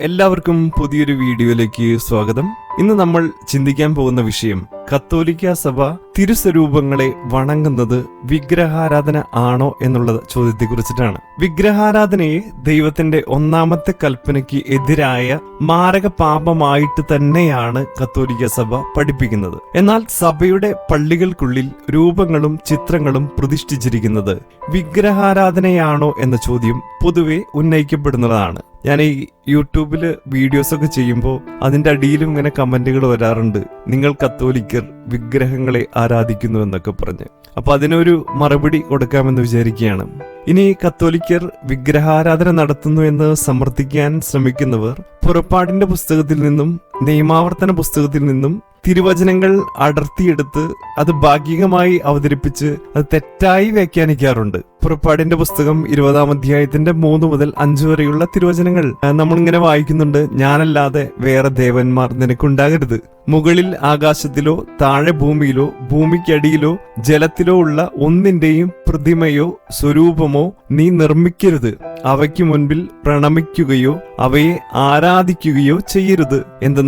എല്ലാവർക്കും പുതിയൊരു വീഡിയോയിലേക്ക് സ്വാഗതം. ഇന്ന് നമ്മൾ ചിന്തിക്കാൻ പോകുന്ന വിഷയം കത്തോലിക്ക സഭ തിരുസ്വരൂപങ്ങളെ വണങ്ങുന്നത് വിഗ്രഹാരാധന ആണോ എന്നുള്ള ചോദ്യത്തെ കുറിച്ചിട്ടാണ് വിഗ്രഹാരാധനയെ ദൈവത്തിന്റെ ഒന്നാമത്തെ കൽപ്പനയ്ക്ക് എതിരായ മാരക പാപമായിട്ട് തന്നെയാണ് കത്തോലിക്ക സഭ പഠിപ്പിക്കുന്നത്. എന്നാൽ സഭയുടെ പള്ളികൾക്കുള്ളിൽ രൂപങ്ങളും ചിത്രങ്ങളും പ്രതിഷ്ഠിച്ചിരിക്കുന്നത് വിഗ്രഹാരാധനയാണോ എന്ന ചോദ്യം പൊതുവെ ഉന്നയിക്കപ്പെടുന്നതാണ്. ഞാൻ ഈ യൂട്യൂബിൽ വീഡിയോസ് ഒക്കെ ചെയ്യുമ്പോൾ അതിന്റെ അടിയിലും ഇങ്ങനെ കമന്റുകൾ വരാറുണ്ട്. നിങ്ങൾ കത്തോലിക്കർ വിഗ്രഹങ്ങളെ ആരാധിക്കുന്നു എന്നൊക്കെ പറഞ്ഞ്. അപ്പൊ അതിനൊരു മറുപടി കൊടുക്കാമെന്ന് വിചാരിക്കുകയാണ്. ഇനി കത്തോലിക്കർ വിഗ്രഹാരാധന നടത്തുന്നു എന്ന് സമർത്ഥിക്കാൻ ശ്രമിക്കുന്നവർ പുറപ്പാടിന്റെ പുസ്തകത്തിൽ നിന്നും നിയമാവർത്തന പുസ്തകത്തിൽ നിന്നും തിരുവചനങ്ങൾ അടർത്തിയെടുത്ത് അത് ഭാഗികമായി അവതരിപ്പിച്ച് അത് തെറ്റായി വ്യാഖ്യാനിക്കാറുണ്ട്. പുറപ്പാടിന്റെ പുസ്തകം ഇരുപതാം അധ്യായത്തിന്റെ മൂന്ന് മുതൽ അഞ്ചു വരെയുള്ള തിരുവചനങ്ങൾ. നമ്മളിങ്ങനെ വായിക്കുന്നുണ്ട് ഞാനല്ലാതെ വേറെ ദേവന്മാർ നിനക്കുണ്ടാകരുത്. മുകളിൽ ആകാശത്തിലോ താഴെ ഭൂമിയിലോ ഭൂമിക്കടിയിലോ ജലത്തിലോ ഉള്ള ഒന്നിന്റെയും പ്രതിമയോ സ്വരൂപമോ നീ നിർമ്മിക്കരുത്. അവയ്ക്ക് മുൻപിൽ പ്രണമിക്കുകയോ അവയെ ആരാധിക്കുകയോ ചെയ്യരുത്. എന്തെന്നാൽ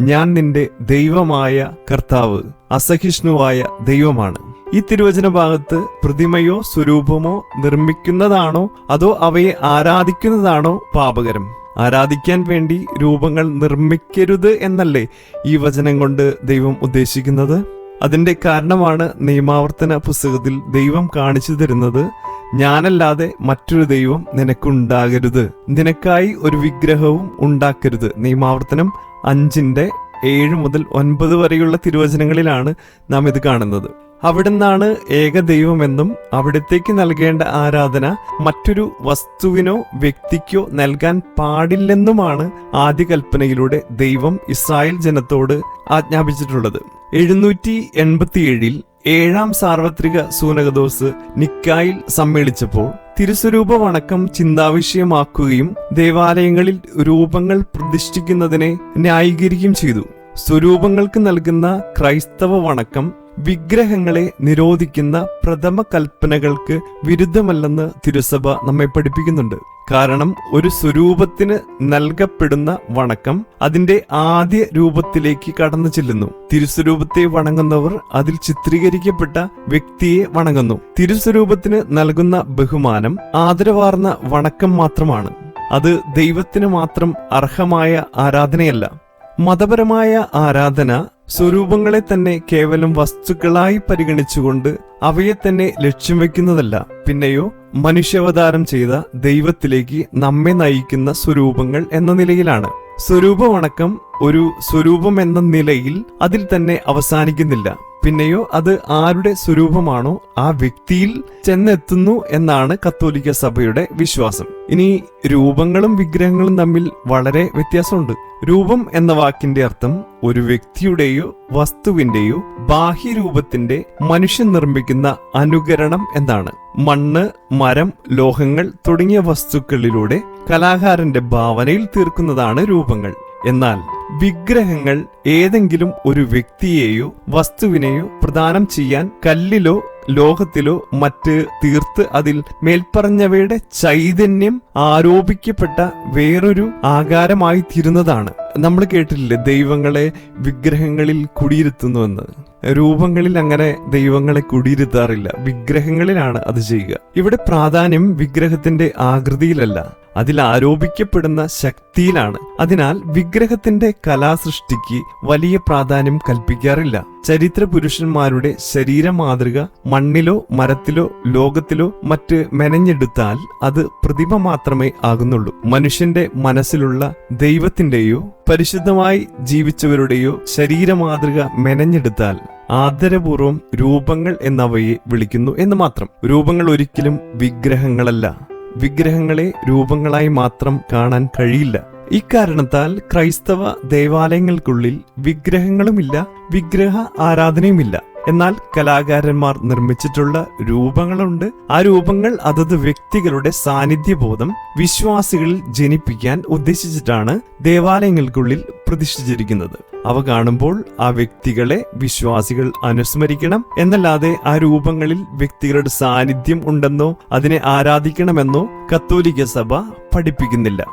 ഞാൻ നിന്റെ ദൈവമായ കർത്താവ് അസഹിഷ്ണുവായ ദൈവമാണ്. ഈ തിരുവചന ഭാഗത്ത് പ്രതിമയോ സ്വരൂപമോ നിർമ്മിക്കുന്നതാണോ അതോ അവയെ ആരാധിക്കുന്നതാണോ പാപകരം. ആരാധിക്കാൻ വേണ്ടി രൂപങ്ങൾ നിർമ്മിക്കരുത് എന്നല്ലേ ഈ വചനം കൊണ്ട് ദൈവം ഉദ്ദേശിക്കുന്നത്? അതിന്റെ കാരണമാണ് നിയമാവർത്തന പുസ്തകത്തിൽ ദൈവം കാണിച്ചു തരുന്നത്. ഞാനല്ലാതെ മറ്റൊരു ദൈവം നിനക്കുണ്ടാകരുത്. നിനക്കായി ഒരു വിഗ്രഹവും ഉണ്ടാക്കരുത്. നിയമാവർത്തനം അഞ്ചിന്റെ ഏഴ് മുതൽ ഒൻപത് വരെയുള്ള തിരുവചനങ്ങളിലാണ് നാം ഇത് കാണുന്നത്. അവിടുന്നാണ് ഏകദൈവമെന്നും അവിടത്തേക്ക് നൽകേണ്ട ആരാധന മറ്റൊരു വസ്തുവിനോ വ്യക്തിക്കോ നൽകാൻ പാടില്ലെന്നുമാണ് ആദ്യ കൽപ്പനയിലൂടെ ദൈവം ഇസ്രായേൽ ജനത്തോട് ആജ്ഞാപിച്ചിട്ടുള്ളത്. എഴുന്നൂറ്റി എൺപത്തിയേഴിൽ ഏഴാം സാർവത്രിക സൂനകദോസ് നിക്കായിൽ സമ്മേളിച്ചപ്പോൾ തിരുസ്വരൂപ വണക്കം ചിന്താവിഷയമാക്കുകയും ദേവാലയങ്ങളിൽ രൂപങ്ങൾ പ്രതിഷ്ഠിക്കുന്നതിനെ ന്യായീകരിക്കുകയും ചെയ്തു. സ്വരൂപങ്ങൾക്ക് നൽകുന്ന ക്രൈസ്തവ വണക്കം വിഗ്രഹങ്ങളെ നിരോധിക്കുന്ന പ്രഥമ കൽപ്പനകൾക്ക് വിരുദ്ധമല്ലെന്ന് തിരുസഭ നമ്മെ പഠിപ്പിക്കുന്നുണ്ട്. കാരണം ഒരു സ്വരൂപത്തിന് നൽകപ്പെടുന്ന വണക്കം അതിന്റെ ആദ്യ രൂപത്തിലേക്ക് കടന്നു ചെല്ലുന്നു. തിരുസ്വരൂപത്തെ വണങ്ങുന്നവർ അതിൽ ചിത്രീകരിക്കപ്പെട്ട വ്യക്തിയെ വണങ്ങുന്നു. തിരുസ്വരൂപത്തിന് നൽകുന്ന ബഹുമാനം ആദരവാർന്ന വണക്കം മാത്രമാണ്. അത് ദൈവത്തിന് മാത്രം അർഹമായ ആരാധനയല്ല. മതപരമായ ആരാധന സ്വരൂപങ്ങളെ തന്നെ കേവലം വസ്തുക്കളായി പരിഗണിച്ചുകൊണ്ട് അവയെ തന്നെ ലക്ഷ്യം വെക്കുന്നതല്ല പിന്നെയോ മനുഷ്യാവതാരം ചെയ്ത ദൈവത്തിലേക്ക് നമ്മെ നയിക്കുന്ന സ്വരൂപങ്ങൾ എന്ന നിലയിലാണ്. സ്വരൂപ വണക്കം ഒരു സ്വരൂപം എന്ന നിലയിൽ അതിൽ തന്നെ അവസാനിക്കുന്നില്ല. പിന്നെയോ അത് ആരുടെ സ്വരൂപമാണോ ആ വ്യക്തിയിൽ ചെന്നെത്തുന്നു എന്നാണ് കത്തോലിക്ക സഭയുടെ വിശ്വാസം. ഇനി രൂപങ്ങളും വിഗ്രഹങ്ങളും തമ്മിൽ വളരെ വ്യത്യാസമുണ്ട്. രൂപം എന്ന വാക്കിന്റെ അർത്ഥം ഒരു വ്യക്തിയുടെയോ വസ്തുവിന്റെയോ ബാഹ്യരൂപത്തിന്റെ മനുഷ്യൻ നിർമ്മിക്കുന്ന അനുകരണം എന്നാണ്. മണ്ണ് മരം ലോഹങ്ങൾ തുടങ്ങിയ വസ്തുക്കളിലൂടെ കലാകാരന്റെ ഭാവനയിൽ തീർക്കുന്നതാണ് രൂപങ്ങൾ. എന്നാൽ വിഗ്രഹങ്ങൾ ഏതെങ്കിലും ഒരു വ്യക്തിയെയോ വസ്തുവിനെയോ പ്രദാനം ചെയ്യാൻ കല്ലിലോ ലോകത്തിലോ മറ്റ് തീർത്ത് അതിൽ മേൽപ്പറഞ്ഞവയുടെ ചൈതന്യം ആരോപിക്കപ്പെട്ട വേറൊരു ആകാരമായി തീരുന്നതാണ്. നമ്മൾ കേട്ടിട്ടില്ലേ ദൈവങ്ങളെ വിഗ്രഹങ്ങളിൽ കുടിയിരുത്തുന്നുവെന്ന് രൂപങ്ങളിൽ അങ്ങനെ ദൈവങ്ങളെ കുടിയിരുത്താറില്ല. വിഗ്രഹങ്ങളിലാണ് അത് ചെയ്യുക. ഇവിടെ പ്രാധാന്യം വിഗ്രഹത്തിന്റെ ആകൃതിയിലല്ല. അതിൽ ആരോപിക്കപ്പെടുന്ന ശക്തിയിലാണ്. അതിനാൽ വിഗ്രഹത്തിന്റെ കലാസൃഷ്ടിക്ക് വലിയ പ്രാധാന്യം കൽപ്പിക്കാറില്ല. ചരിത്ര പുരുഷന്മാരുടെ ശരീര മാതൃക മണ്ണിലോ മരത്തിലോ ലോകത്തിലോ മറ്റ് മെനഞ്ഞെടുത്താൽ അത് പ്രതിമ മാത്രമേ ആകുന്നുള്ളൂ. മനുഷ്യന്റെ മനസ്സിലുള്ള ദൈവത്തിന്റെയോ പരിശുദ്ധമായി ജീവിച്ചവരുടെയോ ശരീര മാതൃക മെനഞ്ഞെടുത്താൽ ആദരപൂർവം രൂപങ്ങൾ എന്നവയെ വിളിക്കുന്നു എന്ന് മാത്രം. രൂപങ്ങൾ ഒരിക്കലും വിഗ്രഹങ്ങളല്ല. വിഗ്രഹങ്ങളെ രൂപങ്ങളായി മാത്രം കാണാൻ കഴിയില്ല. ഇക്കാരണത്താൽ ക്രൈസ്തവ ദേവാലയങ്ങൾക്കുള്ളിൽ വിഗ്രഹങ്ങളുമില്ല വിഗ്രഹ ആരാധനയുമില്ല. എന്നാൽ കലാകാരന്മാർ നിർമ്മിച്ചിട്ടുള്ള രൂപങ്ങളുണ്ട്. ആ രൂപങ്ങൾ അതത് വ്യക്തികളുടെ സാന്നിധ്യബോധം വിശ്വാസികളിൽ ജനിപ്പിക്കാൻ ഉദ്ദേശിച്ചിട്ടാണ് ദേവാലയങ്ങൾക്കുള്ളിൽ പ്രതിഷ്ഠിച്ചിരിക്കുന്നത്. അവ കാണുമ്പോൾ ആ വ്യക്തികളെ വിശ്വാസികൾ അനുസ്മരിക്കണം. എന്നല്ലാതെ ആ രൂപങ്ങളിൽ വ്യക്തികളുടെ സാന്നിധ്യം ഉണ്ടെന്നോ അതിനെ ആരാധിക്കണമെന്നോ കത്തോലിക്ക സഭ പഠിപ്പിക്കുന്നില്ല.